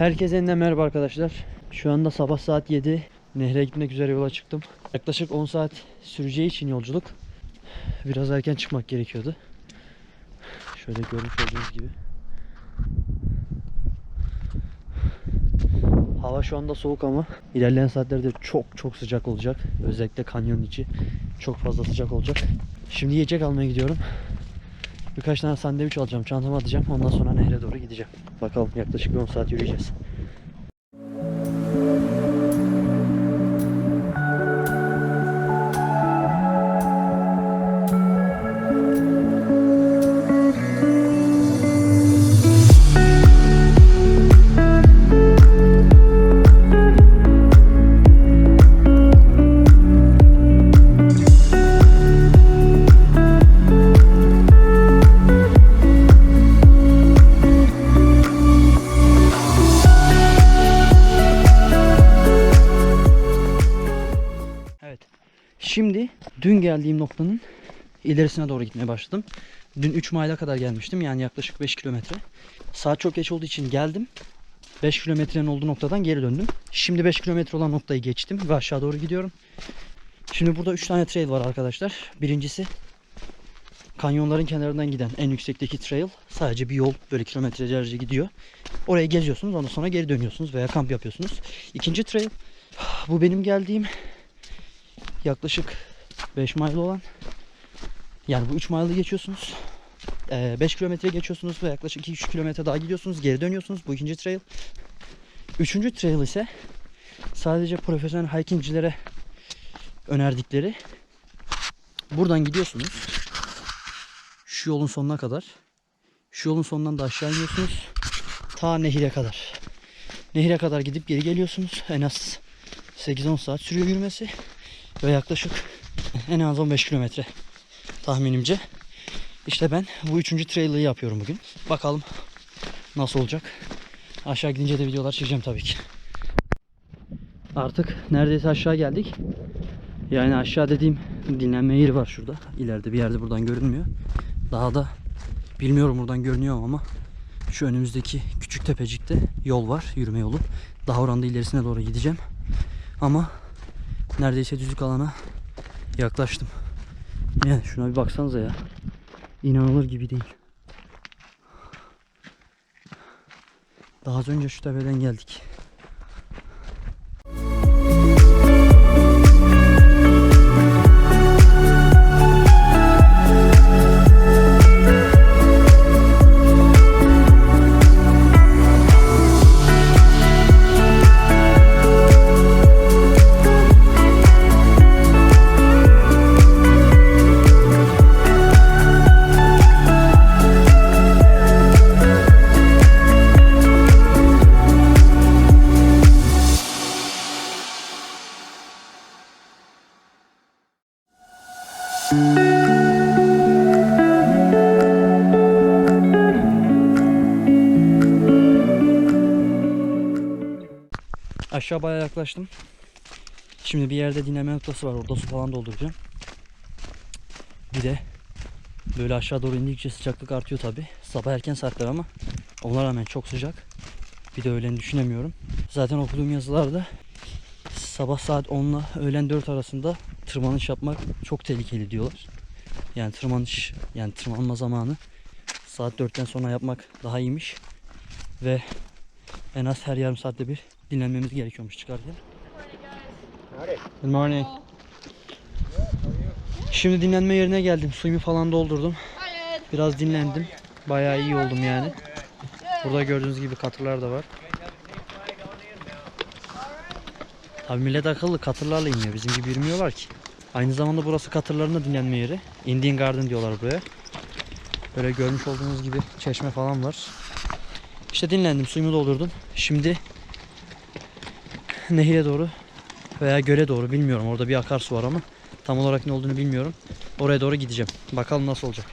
Herkese yeniden merhaba arkadaşlar. Şu anda sabah saat 7. Nehre gitmek üzere yola çıktım. Yaklaşık 10 saat süreceği için yolculuk. Biraz erken çıkmak gerekiyordu. Şöyle görmüş olduğunuz gibi. Hava şu anda soğuk ama ilerleyen saatlerde çok çok sıcak olacak. Özellikle kanyonun içi çok fazla sıcak olacak. Şimdi yiyecek almaya gidiyorum. Birkaç tane sandviç alacağım, çantama atacağım. Ondan sonra nehre doğru gideceğim. Bakalım yaklaşık bir 10 saat yürüyeceğiz. İlerisine doğru gitmeye başladım. Dün 3 mayla kadar gelmiştim. Yani yaklaşık 5 kilometre. Saat çok geç olduğu için geldim. 5 kilometrenin olduğu noktadan geri döndüm. Şimdi 5 kilometre olan noktayı geçtim ve aşağı doğru gidiyorum. Şimdi burada 3 tane trail var arkadaşlar. Birincisi kanyonların kenarından giden en yüksekteki trail. Sadece bir yol böyle kilometrelerce gidiyor. Oraya geziyorsunuz ondan sonra geri dönüyorsunuz veya kamp yapıyorsunuz. İkinci trail bu benim geldiğim yaklaşık 5 mile olan yani bu 3 mile'ı geçiyorsunuz. 5 kilometre geçiyorsunuz ve yaklaşık 2-3 kilometre daha gidiyorsunuz. Geri dönüyorsunuz. Bu ikinci trail. Üçüncü trail ise sadece profesyonel hikingcilere önerdikleri. Buradan gidiyorsunuz. Şu yolun sonuna kadar. Şu yolun sonundan da aşağı iniyorsunuz. Ta nehire kadar. Nehire kadar gidip geri geliyorsunuz. En az 8-10 saat sürüyor yürümesi. Ve yaklaşık en az 15 kilometre tahminimce. İşte ben bu üçüncü trailer'ı yapıyorum bugün. Bakalım nasıl olacak. Aşağı gidince de videolar çekeceğim tabii ki. Artık neredeyse aşağı geldik. Yani aşağı dediğim dinlenme yeri var şurada. İleride bir yerde buradan görünmüyor. Daha da bilmiyorum buradan görünüyor ama şu önümüzdeki küçük tepecikte yol var. Yürüme yolu. Daha oranda ilerisine doğru gideceğim. Ama neredeyse düzlük alana yaklaştım. Yani şuna bir baksanıza ya. İnanılır gibi değil. Daha az önce şu tepeden geldik. Aşağı bayağı yaklaştım. Şimdi bir yerde dinleme noktası var. Orada su falan dolduracağım. Bir de böyle aşağı doğru indikçe sıcaklık artıyor tabi. Sabah erken saatler ama ona rağmen çok sıcak. Bir de öğleni düşünemiyorum. Zaten okuduğum yazılarda sabah saat 10 ile öğlen 4 arasında tırmanış yapmak çok tehlikeli diyorlar. Yani tırmanış yani tırmanma zamanı saat 4'ten sonra yapmak daha iyiymiş. Ve en az her yarım saatte bir dinlenmemiz gerekiyormuş çıkarken. Good morning. Şimdi dinlenme yerine geldim. Suyumu falan doldurdum. Biraz dinlendim. Bayağı iyi oldum yani. Burada gördüğünüz gibi katırlar da var. Tabii millet akıllı katırlarla iniyor. Bizim gibi yürümüyorlar ki. Aynı zamanda burası katırların da dinlenme yeri. Indian Garden diyorlar buraya. Böyle görmüş olduğunuz gibi çeşme falan var. İşte dinlendim, suyumu doldurdum. Şimdi nehire doğru veya göle doğru bilmiyorum. Orada bir akarsu var ama tam olarak ne olduğunu bilmiyorum. Oraya doğru gideceğim. Bakalım nasıl olacak.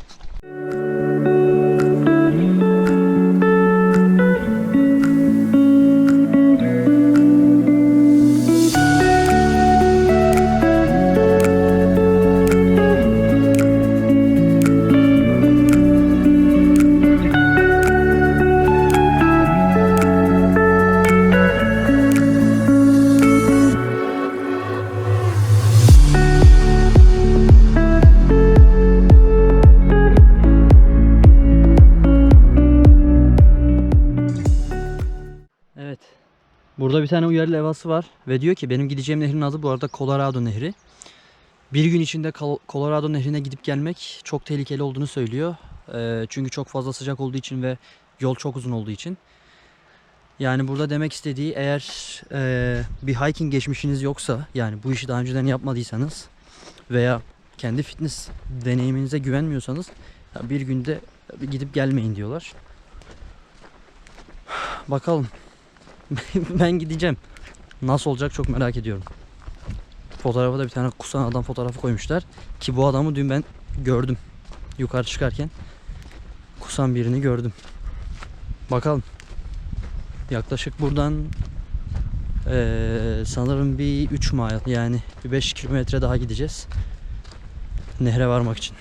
Uyarı levhası var ve diyor ki benim gideceğim nehrin adı bu arada Colorado Nehri. Bir gün içinde Col- Colorado Nehri'ne gidip gelmek çok tehlikeli olduğunu söylüyor. Ee, çünkü çok fazla sıcak olduğu için ve yol çok uzun olduğu için. Yani burada demek istediği eğer e, bir hiking geçmişiniz yoksa yani bu işi daha önceden yapmadıysanız veya kendi fitness deneyiminize güvenmiyorsanız bir günde gidip gelmeyin diyorlar. Bakalım. ben gideceğim. Nasıl olacak çok merak ediyorum. Fotoğrafa da bir tane kusan adam fotoğrafı koymuşlar. Ki bu adamı dün ben gördüm. Yukarı çıkarken. Kusan birini gördüm. Bakalım. Yaklaşık buradan eee, sanırım bir 3 mile yani bir 5 kilometre daha gideceğiz. Nehre varmak için.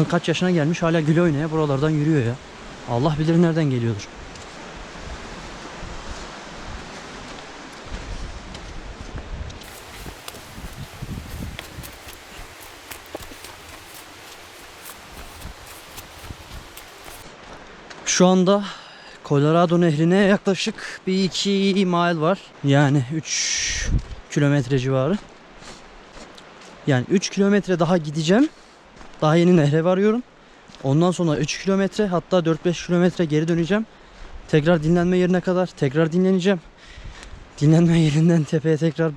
Kadın kaç yaşına gelmiş hala güle oynaya buralardan yürüyor ya. Allah bilir nereden geliyordur. Şu anda Colorado nehrine yaklaşık bir iki mile var. Yani 3 kilometre civarı. Yani 3 kilometre daha gideceğim. Daha yeni nehre varıyorum. Ondan sonra 3 kilometre hatta 4-5 kilometre geri döneceğim. Tekrar dinlenme yerine kadar tekrar dinleneceğim. Dinlenme yerinden tepeye tekrar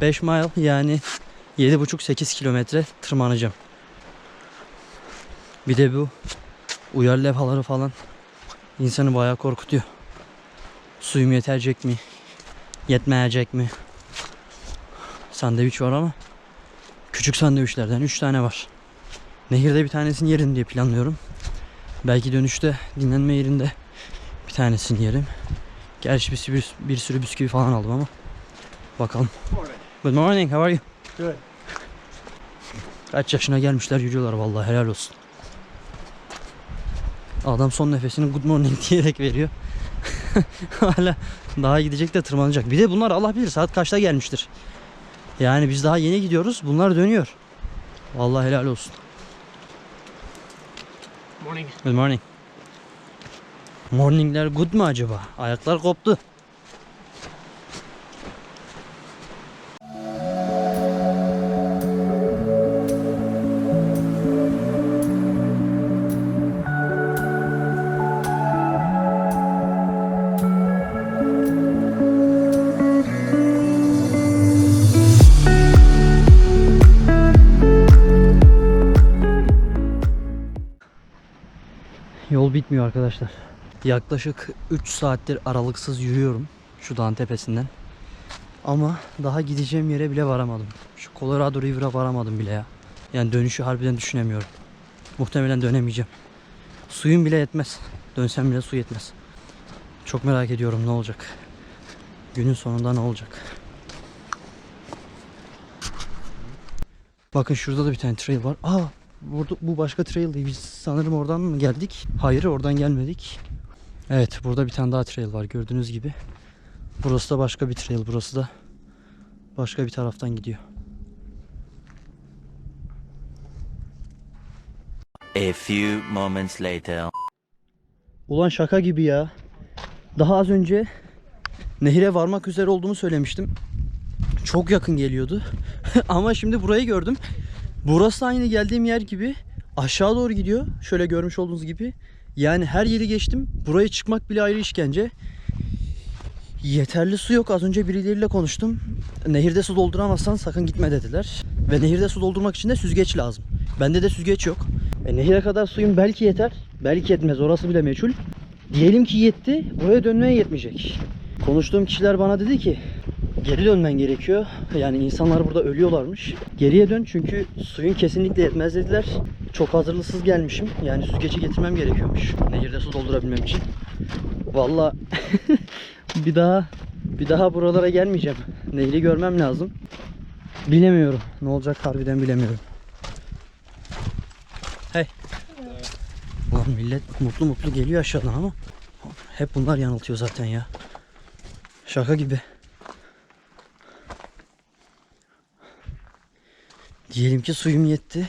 5 mile yani 7,5-8 kilometre tırmanacağım. Bir de bu uyar levhaları falan insanı bayağı korkutuyor. Suyum yetecek mi? Yetmeyecek mi? Sandviç var ama küçük sandviçlerden 3 tane var. Nehirde bir tanesini yerim diye planlıyorum. Belki dönüşte dinlenme yerinde bir tanesini yerim. Gerçi bir, sürü- bir, bir sürü bisküvi falan aldım ama. Bakalım. Good morning, how are you? Good. Kaç yaşına gelmişler yürüyorlar vallahi helal olsun. Adam son nefesini good morning diyerek veriyor. Hala daha gidecek de tırmanacak. Bir de bunlar Allah bilir saat kaçta gelmiştir. Yani biz daha yeni gidiyoruz. Bunlar dönüyor. Vallahi helal olsun. Morning. Good morning. Morningler good mu acaba? Ayaklar koptu. Bitmiyor arkadaşlar. Yaklaşık 3 saattir aralıksız yürüyorum şu dağın tepesinden. Ama daha gideceğim yere bile varamadım. Şu Colorado River'a varamadım bile ya. Yani dönüşü harbiden düşünemiyorum. Muhtemelen dönemeyeceğim. Suyum bile yetmez. Dönsem bile su yetmez. Çok merak ediyorum ne olacak. Günün sonunda ne olacak. Bakın şurada da bir tane trail var. Aa Burada, bu başka trail değil. Biz sanırım oradan mı geldik? Hayır oradan gelmedik. Evet burada bir tane daha trail var gördüğünüz gibi. Burası da başka bir trail. Burası da başka bir taraftan gidiyor. A few moments later. Ulan şaka gibi ya. Daha az önce nehire varmak üzere olduğumu söylemiştim. Çok yakın geliyordu. Ama şimdi burayı gördüm. Burası aynı geldiğim yer gibi aşağı doğru gidiyor. Şöyle görmüş olduğunuz gibi. Yani her yeri geçtim. Buraya çıkmak bile ayrı işkence. Yeterli su yok. Az önce birileriyle konuştum. Nehirde su dolduramazsan sakın gitme dediler. Ve nehirde su doldurmak için de süzgeç lazım. Bende de süzgeç yok. E, nehire kadar suyum belki yeter. Belki yetmez. Orası bile meçhul. Diyelim ki yetti. Buraya dönmeye yetmeyecek. Konuştuğum kişiler bana dedi ki geri dönmen gerekiyor. Yani insanlar burada ölüyorlarmış. Geriye dön çünkü suyun kesinlikle yetmez dediler. Çok hazırlıksız gelmişim. Yani süzgeci getirmem gerekiyormuş. Nehirde su doldurabilmem için. Valla bir daha Bir daha buralara gelmeyeceğim. Nehri görmem lazım. Bilemiyorum. Ne olacak harbiden bilemiyorum. Hey. Ulan millet mutlu mutlu geliyor aşağıdan ama hep bunlar yanıltıyor zaten ya. Şaka gibi. Diyelim ki suyum yetti.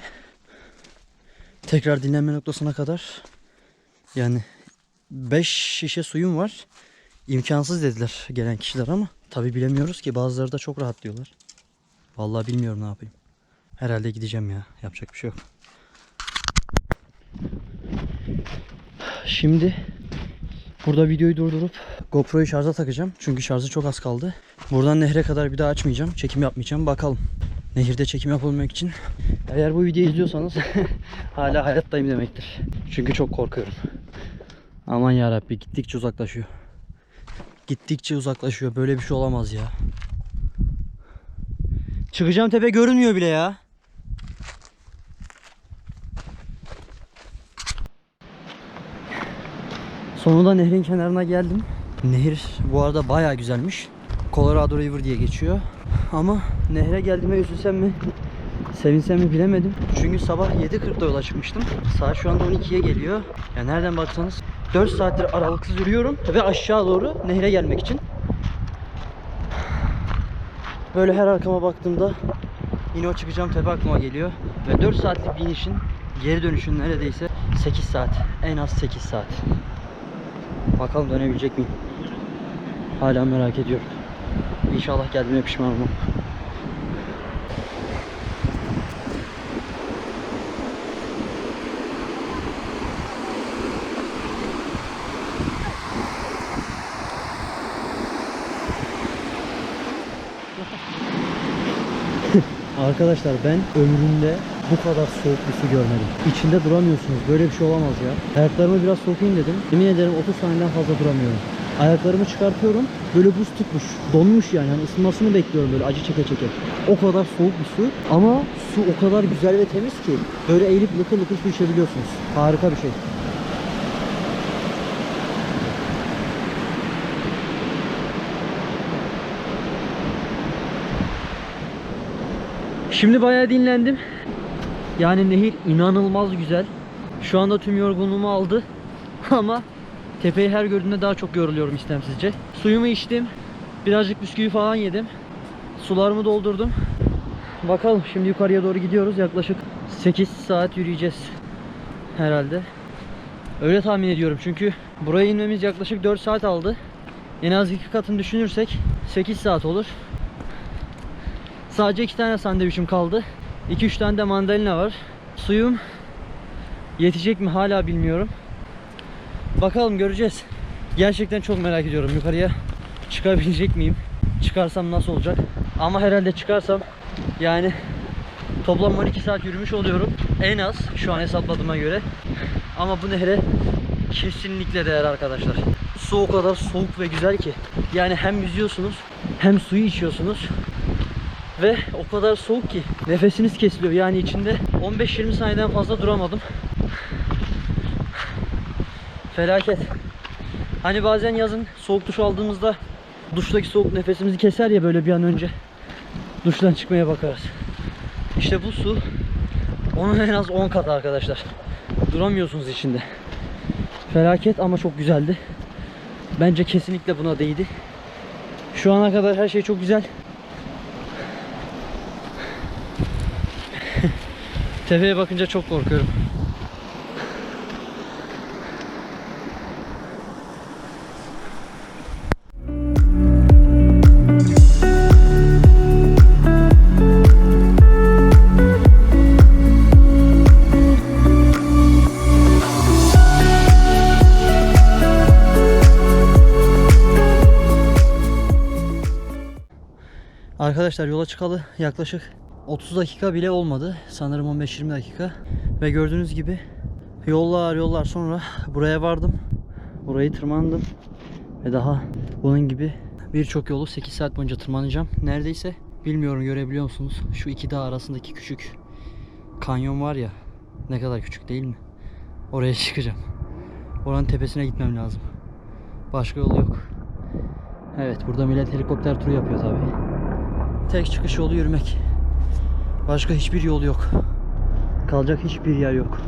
Tekrar dinlenme noktasına kadar yani 5 şişe suyum var. İmkansız dediler gelen kişiler ama tabi bilemiyoruz ki bazıları da çok rahat diyorlar. Vallahi bilmiyorum ne yapayım. Herhalde gideceğim ya. Yapacak bir şey yok. Şimdi burada videoyu durdurup GoPro'yu şarja takacağım. Çünkü şarjı çok az kaldı. Buradan nehre kadar bir daha açmayacağım. Çekim yapmayacağım. Bakalım. Nehirde çekim yapabilmek için. Eğer bu videoyu izliyorsanız hala hayattayım demektir. Çünkü çok korkuyorum. Aman yarabbi gittikçe uzaklaşıyor. Gittikçe uzaklaşıyor. Böyle bir şey olamaz ya. Çıkacağım tepe görünmüyor bile ya. Sonunda nehrin kenarına geldim. Nehir bu arada baya güzelmiş. Colorado River diye geçiyor. Ama nehre geldiğime üzülsem mi, sevinsem mi bilemedim. Çünkü sabah 7.40'da yola çıkmıştım. Saat şu anda 12'ye geliyor. Ya nereden baksanız 4 saattir aralıksız yürüyorum ve aşağı doğru nehre gelmek için. Böyle her arkama baktığımda yine o çıkacağım tepe aklıma geliyor. Ve 4 saatlik bir inişin geri dönüşün neredeyse 8 saat. En az 8 saat. Bakalım dönebilecek miyim? Hala merak ediyorum. İnşallah geldiğime pişman olmam. Arkadaşlar ben ömrümde bu kadar soğuk bir su görmedim. İçinde duramıyorsunuz. Böyle bir şey olamaz ya. Ayaklarımı biraz sokayım dedim. Yemin ederim 30 saniyeden fazla duramıyorum. Ayaklarımı çıkartıyorum. Böyle buz tutmuş. Donmuş yani. yani ısınmasını bekliyorum böyle acı çeke çeke. O kadar soğuk bir su. Ama su o kadar güzel ve temiz ki. Böyle eğilip lıkır lıkır su içebiliyorsunuz. Harika bir şey. Şimdi bayağı dinlendim. Yani nehir inanılmaz güzel. Şu anda tüm yorgunluğumu aldı. Ama tepeyi her gördüğümde daha çok yoruluyorum istemsizce. Suyumu içtim. Birazcık bisküvi falan yedim. Sularımı doldurdum. Bakalım şimdi yukarıya doğru gidiyoruz. Yaklaşık 8 saat yürüyeceğiz. Herhalde. Öyle tahmin ediyorum çünkü buraya inmemiz yaklaşık 4 saat aldı. En az iki katını düşünürsek 8 saat olur. Sadece iki tane sandviçim kaldı. 2-3 tane de mandalina var. Suyum yetecek mi hala bilmiyorum. Bakalım göreceğiz. Gerçekten çok merak ediyorum yukarıya çıkabilecek miyim? Çıkarsam nasıl olacak? Ama herhalde çıkarsam yani toplam 12 saat yürümüş oluyorum. En az şu an hesapladığıma göre. Ama bu nehre kesinlikle değer arkadaşlar. Su o kadar soğuk ve güzel ki. Yani hem yüzüyorsunuz hem suyu içiyorsunuz. Ve o kadar soğuk ki nefesiniz kesiliyor. Yani içinde 15-20 saniyeden fazla duramadım. Felaket. Hani bazen yazın soğuk duş aldığımızda duştaki soğuk nefesimizi keser ya böyle bir an önce duştan çıkmaya bakarız. İşte bu su onun en az 10 katı arkadaşlar. Duramıyorsunuz içinde. Felaket ama çok güzeldi. Bence kesinlikle buna değdi. Şu ana kadar her şey çok güzel. Tepeye bakınca çok korkuyorum. Arkadaşlar yola çıkalı yaklaşık 30 dakika bile olmadı. Sanırım 15-20 dakika. Ve gördüğünüz gibi yollar yollar sonra buraya vardım. Burayı tırmandım. Ve daha bunun gibi birçok yolu 8 saat boyunca tırmanacağım. Neredeyse bilmiyorum görebiliyor musunuz? Şu iki dağ arasındaki küçük kanyon var ya. Ne kadar küçük değil mi? Oraya çıkacağım. Oranın tepesine gitmem lazım. Başka yolu yok. Evet burada millet helikopter turu yapıyor tabi. Tek çıkış yolu yürümek. Başka hiçbir yol yok. Kalacak hiçbir yer yok.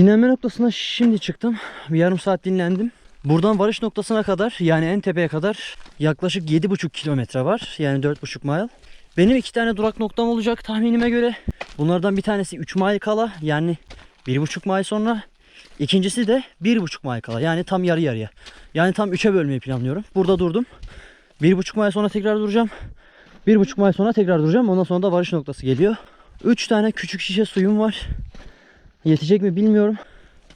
Dinlenme noktasına şimdi çıktım. Bir yarım saat dinlendim. Buradan varış noktasına kadar yani en tepeye kadar yaklaşık 7,5 kilometre var. Yani 4,5 mile. Benim iki tane durak noktam olacak tahminime göre. Bunlardan bir tanesi 3 mile kala yani 1,5 mile sonra. İkincisi de 1,5 mile kala yani tam yarı yarıya. Yani tam 3'e bölmeyi planlıyorum. Burada durdum. 1,5 mile sonra tekrar duracağım. 1,5 mile sonra tekrar duracağım. Ondan sonra da varış noktası geliyor. 3 tane küçük şişe suyum var. Yetecek mi bilmiyorum.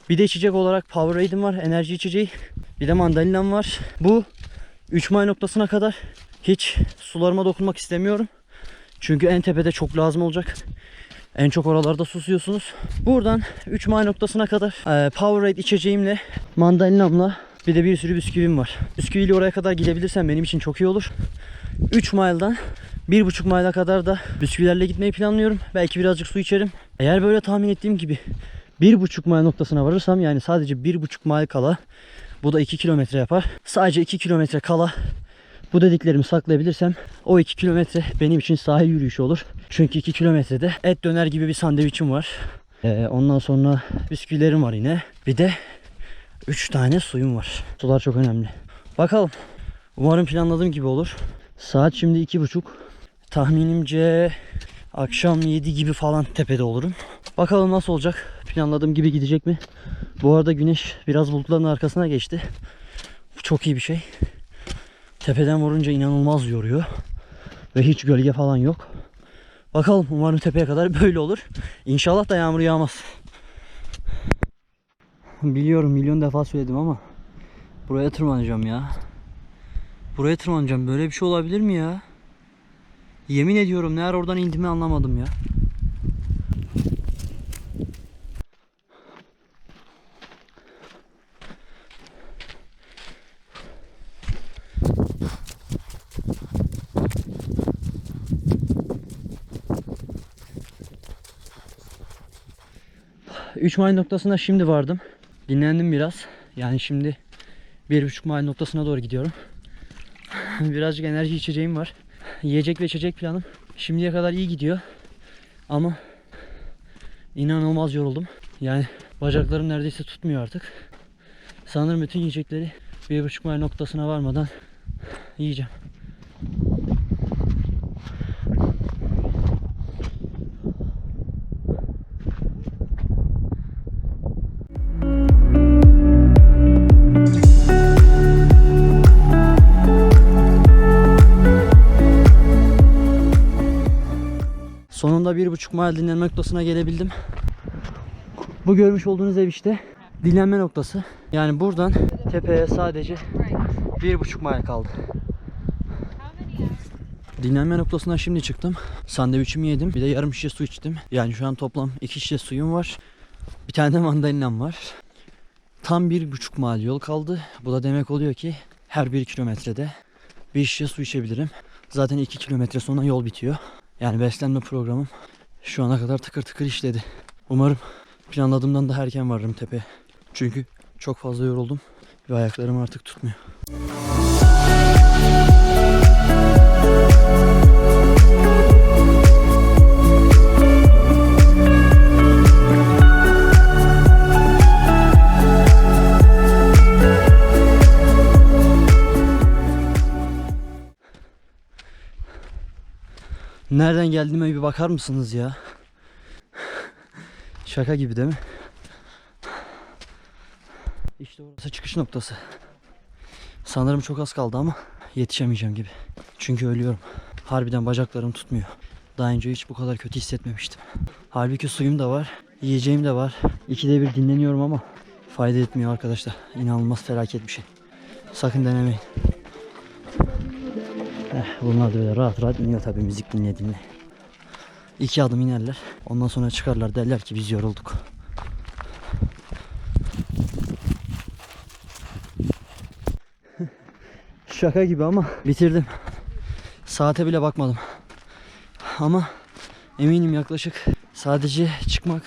Bir de içecek olarak Powerade'im var. Enerji içeceği. Bir de mandalinam var. Bu 3 mile noktasına kadar hiç sularıma dokunmak istemiyorum. Çünkü en tepede çok lazım olacak. En çok oralarda susuyorsunuz. Buradan 3 mile noktasına kadar e, Powerade içeceğimle mandalinamla bir de bir sürü bisküvim var. Bisküviyle oraya kadar gidebilirsem benim için çok iyi olur. 3 mile'dan 1,5 mile'a kadar da bisküvilerle gitmeyi planlıyorum. Belki birazcık su içerim. Eğer böyle tahmin ettiğim gibi 1,5 mile noktasına varırsam yani sadece 1,5 mile kala bu da 2 kilometre yapar. Sadece 2 kilometre kala bu dediklerimi saklayabilirsem o 2 kilometre benim için sahil yürüyüşü olur. Çünkü 2 kilometrede et döner gibi bir sandviçim var. Ee, ondan sonra bisküvilerim var yine. Bir de 3 tane suyum var. Sular çok önemli. Bakalım. Umarım planladığım gibi olur. Saat şimdi iki buçuk. Tahminimce akşam 7 gibi falan tepede olurum. Bakalım nasıl olacak. Planladığım gibi gidecek mi? Bu arada güneş biraz bulutların arkasına geçti. Bu çok iyi bir şey. Tepeden vurunca inanılmaz yoruyor. Ve hiç gölge falan yok. Bakalım umarım tepeye kadar böyle olur. İnşallah da yağmur yağmaz. Biliyorum milyon defa söyledim ama buraya tırmanacağım ya. Buraya tırmanacağım. Böyle bir şey olabilir mi ya? Yemin ediyorum ne oradan indiğimi anlamadım ya. Üç mile noktasına şimdi vardım. Dinlendim biraz. Yani şimdi bir buçuk mile noktasına doğru gidiyorum. Birazcık enerji içeceğim var. Yiyecek ve içecek planım şimdiye kadar iyi gidiyor. Ama inanılmaz yoruldum. Yani bacaklarım neredeyse tutmuyor artık. Sanırım bütün yiyecekleri bir buçuk mile noktasına varmadan yiyeceğim. Sonunda bir buçuk mile dinlenme noktasına gelebildim. Bu görmüş olduğunuz ev işte dinlenme noktası. Yani buradan tepeye sadece bir buçuk mile kaldı. Dinlenme noktasından şimdi çıktım. Sandviçimi yedim. Bir de yarım şişe su içtim. Yani şu an toplam iki şişe suyum var. Bir tane de mandalinam var. Tam bir buçuk yol kaldı. Bu da demek oluyor ki her bir kilometrede bir şişe su içebilirim. Zaten iki kilometre sonra yol bitiyor. Yani beslenme programım şu ana kadar tıkır tıkır işledi. Umarım planladığımdan da erken varırım tepeye. Çünkü çok fazla yoruldum ve ayaklarım artık tutmuyor. Nereden geldiğime bir bakar mısınız ya? Şaka gibi değil mi? İşte orası çıkış noktası. Sanırım çok az kaldı ama yetişemeyeceğim gibi. Çünkü ölüyorum. Harbiden bacaklarım tutmuyor. Daha önce hiç bu kadar kötü hissetmemiştim. Halbuki suyum da var. Yiyeceğim de var. İkide bir dinleniyorum ama fayda etmiyor arkadaşlar. İnanılmaz felaket bir şey. Sakın denemeyin. Bunlar da böyle rahat rahat iniyor tabii müzik dinle dinle. İki adım inerler. Ondan sonra çıkarlar derler ki biz yorulduk. Şaka gibi ama bitirdim. Saate bile bakmadım. Ama eminim yaklaşık sadece çıkmak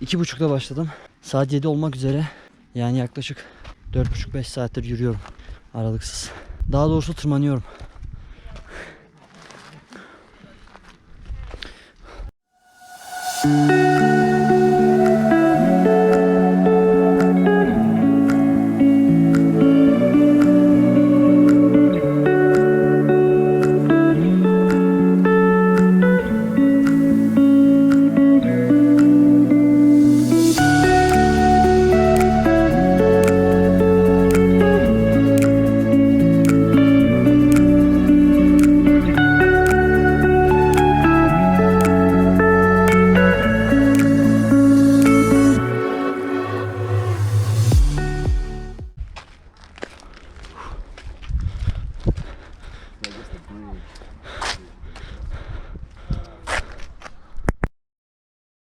iki buçukta başladım. Saat 7 olmak üzere yani yaklaşık 4,5-5 saattir yürüyorum aralıksız. Daha doğrusu tırmanıyorum.